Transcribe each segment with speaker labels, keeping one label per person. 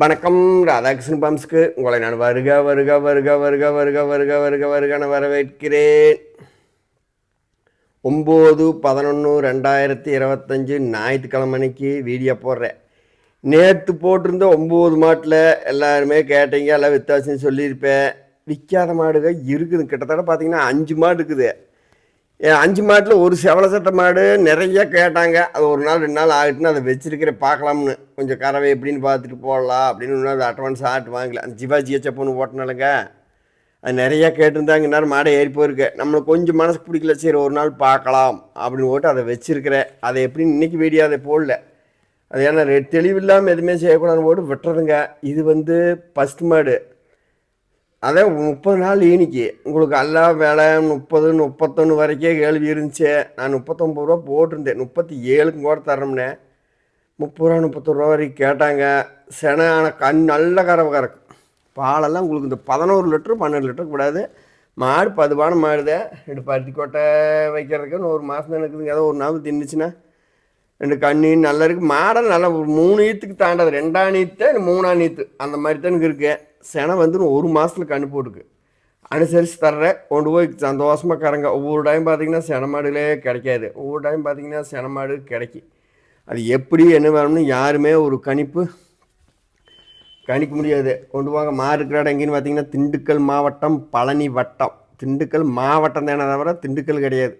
Speaker 1: வணக்கம். ராதாகிருஷ்ணன் பம்ஸ்க்கு உங்களை நான் வருக வருக வருக வருக வருக வருக வருக வருகன வரவேற்கிறேன். ஒம்பது பதினொன்று ரெண்டாயிரத்தி இருபத்தஞ்சு ஞாயிற்றுக்கிழமைக்கு வீடியோ போடுறேன். நேற்று போட்டிருந்த ஒம்பது மாட்டில் எல்லாருமே கேட்டீங்க எல்லாம் வித்தியாசம் சொல்லியிருப்பேன். விற்காத மாடுகள் இருக்குது. கிட்டத்தட்ட பார்த்தீங்கன்னா அஞ்சு மாடு இருக்குது. அஞ்சு மாட்டில் ஒரு செவல சட்டை மாடு நிறைய கேட்டாங்க. அது ஒரு நாள் ரெண்டு நாள் ஆகிட்டுன்னு அதை வச்சிருக்கிற பார்க்கலாம்னு. கொஞ்சம் கறவை எப்படின்னு பார்த்துட்டு போடலாம் அப்படின்னு இன்னும் அது அட்வான்ஸ் ஆட்டு வாங்கல. அந்த சிவாஜி பொண்ணு ஓட்டினாலுங்க அது நிறையா கேட்டிருந்தாங்க. இந்நேரம் மாடை ஏறி போயிருக்கு. நம்மளுக்கு கொஞ்சம் மனசுக்கு பிடிக்கல. சரி ஒரு நாள் பார்க்கலாம் அப்படின்னு போட்டு அதை வச்சிருக்கிறேன். அதை எப்படின்னு இன்றைக்கி வீடியோ அதை போடல. அது ஏன்னா ரெ- தெளிவில்லாமல் எதுவுமே செய்யக்கூடாதுன்னு போட்டு விட்டுறதுங்க. இது வந்து ஃபஸ்ட் மாடு. அதே முப்பது நாள் ஈனிக்கு உங்களுக்கு எல்லா வேலை முப்பது முப்பத்தொன்று வரைக்கும் கேள்வி இருந்துச்சு. நான் முப்பத்தொம்பது ரூபா போட்டிருந்தேன். முப்பத்தி ஏழுக்கு கூட தரமுனே. முப்பது ரூபா முப்பத்தொரு ரூபா வரைக்கும் கேட்டாங்க. சென ஆனால் கண் நல்ல கறவை கறக்கும் பாலெல்லாம் உங்களுக்கு இந்த பதினோரு லிட்டரு பன்னெண்டு லிட்டரு கூடாது மாடு பதுவான மாடுதே. ரெண்டு பருத்தி கொட்டை வைக்கிறதுக்கு ஒரு மாதம் தான் இருக்குதுங்க. ஏதோ ஒரு நாள் தின்னுச்சுன்னா. ரெண்டு கண்ணி நல்லா இருக்குது மாடை நல்லா ஒரு மூணு ஈத்துக்கு தாண்டாது. ரெண்டாம் நீத்து மூணாம் நீத்து அந்த மாதிரி தான் எனக்கு செனை வந்துடும் ஒரு மாதத்துல கண்ணு போட்டுக்கு அனுசரித்து தர்ற கொண்டு போய் சந்தோஷமாக கறங்க. ஒவ்வொரு டைம் பார்த்தீங்கன்னா சென மாடுகளே கிடைக்காது. ஒவ்வொரு டைம் பார்த்தீங்கன்னா செனமாடு கிடைக்கும் அது எப்படி என்ன வேணும்னு யாருமே ஒரு கணிப்பு கணிக்க முடியாது. கொண்டு போக மாறு இருக்கிற இடம் எங்கேன்னு பார்த்தீங்கன்னா திண்டுக்கல் மாவட்டம் பழனி வட்டம். திண்டுக்கல் மாவட்டம் தானே தவிர திண்டுக்கல் கிடையாது.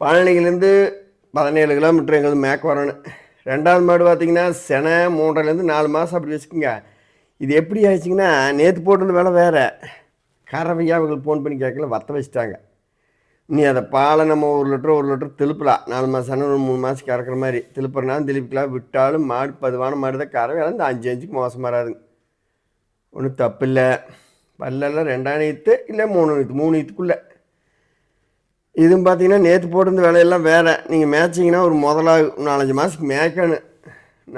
Speaker 1: பழனியிலேருந்து பதினேழு கிலோமீட்டர் எங்களுக்கு மேற்கு வரணும். ரெண்டாவது மாடு பார்த்தீங்கன்னா செனை மூன்றிலேருந்து நாலு மாதம் அப்படி வச்சுக்கோங்க. இது எப்படி ஆயிடுச்சிங்கன்னா நேற்று போட்டிருந்த வேலை வேறு. கறவையாக அவங்களுக்கு ஃபோன் பண்ணி கேட்கல வத்த வச்சுட்டாங்க. நீ அதை பாலை நம்ம ஒரு லிட்டர் ஒரு லிட்டர் திருப்பலாம். நாலு மாதம் ஒரு மூணு மாதத்துக்கு கறக்கிற மாதிரி. திருப்புறனாலும் திருப்பிக்கலாம். விட்டாலும் மாடு பதுவான மாடு தான். கறவை இந்த அஞ்சு அஞ்சுக்கு மோசம் வராதுங்க. ஒன்றும் தப்பு இல்லை. பல்லெல்லாம் ரெண்டாம் நீத்து இல்லை மூணு நீத்து மூணு நீத்துக்குள்ளே இதுவும் பார்த்தீங்கன்னா நேற்று போட்டிருந்த வேலையெல்லாம் வேறு. நீங்கள் மேய்ச்சிங்கன்னா ஒரு முதலாக நாலஞ்சு மாதத்துக்கு மேய்க்கணும்.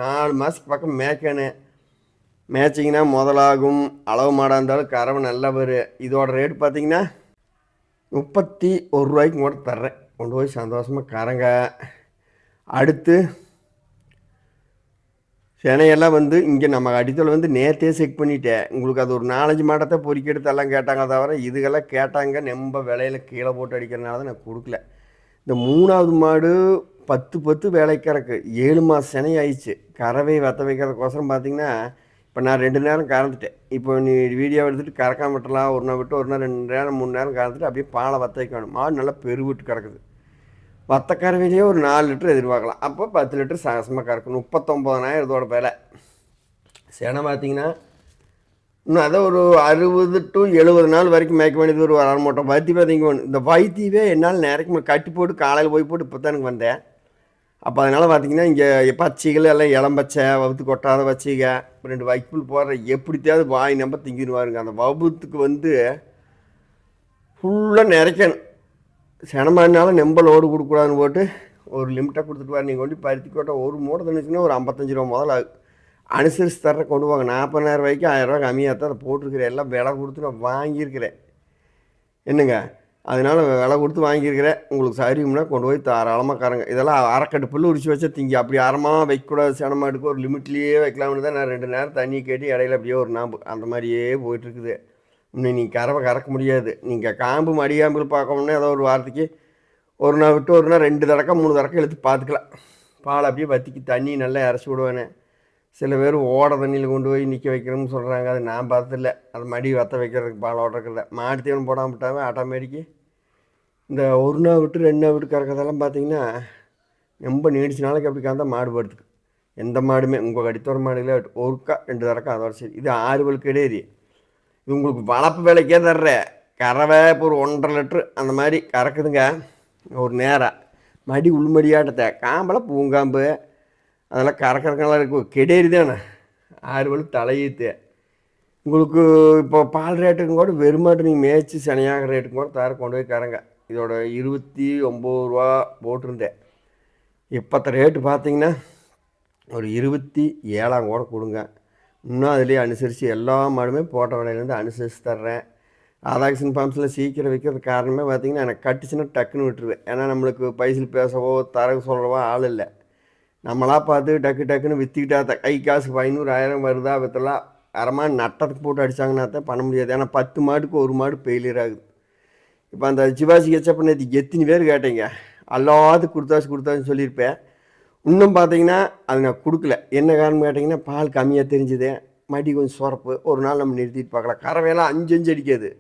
Speaker 1: நாலு மாதத்துக்கு பக்கம் மேய்க்கணும். மேய்ச்சிங்கன்னா முதலாகும். அளவு மாடாக இருந்தாலும் கறவை நல்லா வரும் இதோட ரேட் பார்த்தீங்கன்னா முப்பத்தி ஒரு ரூபாய்க்கு கூட தர்றேன். கொண்டு போய் சந்தோஷமாக கறங்க. அடுத்து செனையெல்லாம் வந்து இங்கே நம்ம அடித்தல் வந்து நேற்றே செக் பண்ணிட்டேன். உங்களுக்கு அது ஒரு நாலஞ்சு மாடத்தை பொறுக்கி எடுத்து எல்லாம் கேட்டாங்க தவிர இதுக்கெல்லாம் கேட்டாங்க. நெம்ப விலையில் கீழே போட்டு அடிக்கிறனால தான் நான் கொடுக்கல. இந்த மூணாவது மாடு பத்து பத்து வேலைக்கு கறக்கு ஏழு மாதம் சினை ஆயிடுச்சு. கறவை வத்த வைக்கிறதுக்கோசரம் பார்த்தீங்கன்னா இப்போ நான் ரெண்டு நேரம் கறந்துட்டேன். இப்போ நீ வீடியோ எடுத்துகிட்டு கறக்காம விட்டலாம் ஒரு நாள் விட்டு ஒரு நாள் ரெண்டு நேரம் மூணு நேரம் கறந்துட்டு அப்படியே பாலை வத்த வைக்கணும் மாடு நல்லா பெருவிட்டு கிடக்குது. வத்த கறவையிலேயே ஒரு நாலு லிட்டர் எதிர்பார்க்கலாம். அப்போ பத்து லிட்டர் சாகசமாக கறக்கணும். முப்பத்தொம்போதனாயிரம் இதோட விலை. சேனை பார்த்தீங்கன்னா இன்னும் அதை ஒரு அறுபது டு எழுபது நாள் வரைக்கும் மேய்க்க வேண்டியது ஒரு அரை மூட்டை. வைத்தி பார்த்தீங்க இந்த வைத்தியவே என்னால் நேரக்கு கட்டி போட்டு காலையில் போய் போட்டு இப்போ தான் எனக்கு வந்தேன். அப்போ அதனால் பார்த்தீங்கன்னா இங்கே பச்சைகள் எல்லாம் இளம்பச்சை வவுத்து கொட்டாத பச்சைக ரெண்டு வைப்புள் போடுற எப்படித்தாவது வாய் நம்ப திங்கிடுவாருங்க. அந்த வவுத்துக்கு வந்து ஃபுல்லாக நிறைக்கணும். செனமானாலும் நெம்ப லோடு கொடுக்கூடாதுன்னு போட்டு ஒரு லிமிட்டாக கொடுத்துட்டு வர. நீங்கள் கொண்டு பருத்தி கொட்டை ஒரு மூட்டை தண்ணிச்சுன்னா ஒரு ஐம்பத்தஞ்சு ரூபா முதல்ல அனுசரித்து தர கொண்டு வாங்க. நாற்பதாயிரம் ரூபாய்க்கு ஆயிரம் ரூபா கம்மியாக தான் அதை போட்டிருக்கிறேன். எல்லாம் விலை கொடுத்து நான் வாங்கியிருக்கிறேன். என்னங்க? அதனால் விலை கொடுத்து வாங்கியிருக்கிறேன். உங்களுக்கு சரியும்னா கொண்டு போய் தாராளமாக கறங்க. இதெல்லாம் அரைக்கட்டு புல்லு உரிச்சு வச்சா திங்க. அப்படி அறமாக வைக்கக்கூடாது. செனமாட்டுக்கு ஒரு லிமிட்லேயே வைக்கலாம்னு தான் நான் ரெண்டு நேரம் தண்ணி கேட்டு இடையில அப்படியே ஒரு நாம்பு. அந்த மாதிரியே போயிட்டுருக்குது. இன்னும் நீங்கள் கறவை கறக்க முடியாது. நீங்கள் காம்பு மடியாம்பு பார்க்கணும்னா ஏதோ ஒரு வாரத்துக்கு ஒரு நாள் விட்டு ஒரு நாள் ரெண்டு தடக்கா மூணு தடக்கம் இழுத்து பார்த்துக்கலாம். பால் அப்படியே வத்திக்கு. தண்ணி நல்லா இறச்சி விடுவேனே. சில பேர் ஓட தண்ணியில் கொண்டு போய் நிற்க வைக்கிறோம்னு சொல்கிறாங்க அது நான் பார்த்ததில்ல. அது மடி வத்த வைக்கிறதுக்கு பால் ஓடுறதில்ல மாட்டு தீவனம் போடாமல் விட்டாவே ஆட்டோமேட்டிக்கு இந்த ஒரு நாள் விட்டு ரெண்டு நாள் விட்டு கறக்கிறதெல்லாம் பார்த்தீங்கன்னா ரொம்ப நீடிச்ச நாளைக்கு அப்படி கறந்தால் மாடு படுத்துக்கு எந்த மாடுமே உங்கள் கடித்தோர மாடுகளே ஒருக்கா ரெண்டு தரக்கா அதோட சரி. இது ஆறு பல் கிடையாது இது உங்களுக்கு வளர்ப்பு வேலைக்கே தர்ற. கறவை இப்போ ஒரு ஒன்றரை லிட்ரு அந்த மாதிரி கறக்குதுங்க. ஒரு நேரம் மடி உள்மடியாட்டத்தை. காம்பெல்லாம் பூங்காம்பு. அதெல்லாம் கறக்கறக்கெல்லாம் இருக்கும் கெடேரி தானே. ஆறு பல் தலையீத்து. உங்களுக்கு இப்போ பால் ரேட்டுக்கும் கூட வெறுமாட்டு நீங்கள் மேய்ச்சி சனியாக ரேட்டுக்கும் கூட தர கொண்டு போய் கறங்க இதோட இருபத்தி ஒம்பது ரூபா போட்டிருந்தேன். இப்போத்த ரேட்டு பார்த்தீங்கன்னா ஒரு இருபத்தி ஏழாம் கூட கொடுங்க. இன்னும் அதுலேயே அனுசரித்து எல்லா மாடுமே போட்ட விலையிலேருந்து அனுசரித்து தர்றேன். ராதாகிருஷ்ணன் ஃபார்ம்ஸில் சீக்கிரம் வைக்கிறது காரணமே பார்த்திங்கன்னா எனக்கு கட்டுச்சுன்னா டக்குன்னு விட்டுருவேன். ஏன்னா நம்மளுக்கு பைசில் பேசவோ தரகு சொல்லவோ ஆள் இல்லை. நம்மளா பார்த்து டக்கு டக்குன்னு விற்றுக்கிட்டா கை காசு ஐநூறு ஆயிரம் வருதா விற்றலாம் அரை மாடு நட்டத்துக்கு போட்டு அடித்தாங்கன்னா தான் பண்ண முடியாது. ஏன்னா பத்து மாடுக்கு ஒரு மாடு ஃபெயிலியர் ஆகுது. இப்போ அந்த சிவாஜி கெச்சப்ப நேற்று எத்தனை பேர் கேட்டீங்க? அல்லாது கொடுத்தாச்சு கொடுத்தாச்சுன்னு சொல்லியிருப்பேன். இன்னும் பார்த்தீங்கன்னா அது நான் கொடுக்கல. என்ன காரணம் கேட்டிங்கன்னா பால் கம்மியாக தெரிஞ்சுது மடி கொஞ்சம் சுரப்பு. ஒரு நாள் நம்ம நிறுத்திட்டு பார்க்கலாம். கறவையெல்லாம் அஞ்சு அஞ்சு அடிக்காது.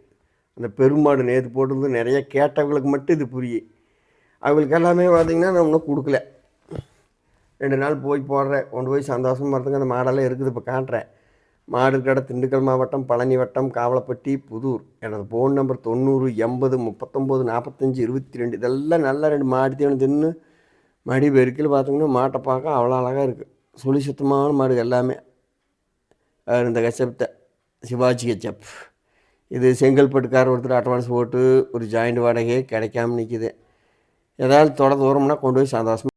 Speaker 1: அந்த பெருமாடு நேற்று போட்டிருந்து நிறைய கேட்டவங்களுக்கு மட்டும் இது புரியும். அவங்களுக்கு எல்லாமே பார்த்தீங்கன்னா நான் இன்னும் கொடுக்கல. ரெண்டு நாள் போய் போடுறேன். கொண்டு போய் சந்தோஷமாக இருந்துங்க. அந்த மாடெல்லாம் இருக்குது இப்போ காட்டுறேன். மாடுகடை திண்டுக்கல் மாவட்டம் பழனி வட்டம் காவலப்பட்டி புதூர். எனது ஃபோன் நம்பர் தொண்ணூறு எண்பது முப்பத்தொம்போது நாற்பத்தஞ்சு இருபத்தி ரெண்டு இதெல்லாம் நல்லா ரெண்டு மாடு தீவனம் தின்னு மடி பெருக்கில் பார்த்தீங்கன்னா மாட்டை பார்க்க அவ்வளோ அழகாக இருக்குது சுழி சுத்தமான மாடு எல்லாமே. இந்த கச்சப்பத்தை சிவாஜி கச்சப். இது செங்கல்பட்டுக்கார் ஒருத்தர் அட்வான்ஸ் போட்டு ஒரு ஜாயிண்ட் வாடகையே கிடைக்காம நிற்கிது ஏதாவது தொட தூரம்னா கொண்டு போய் சந்தோஷமாக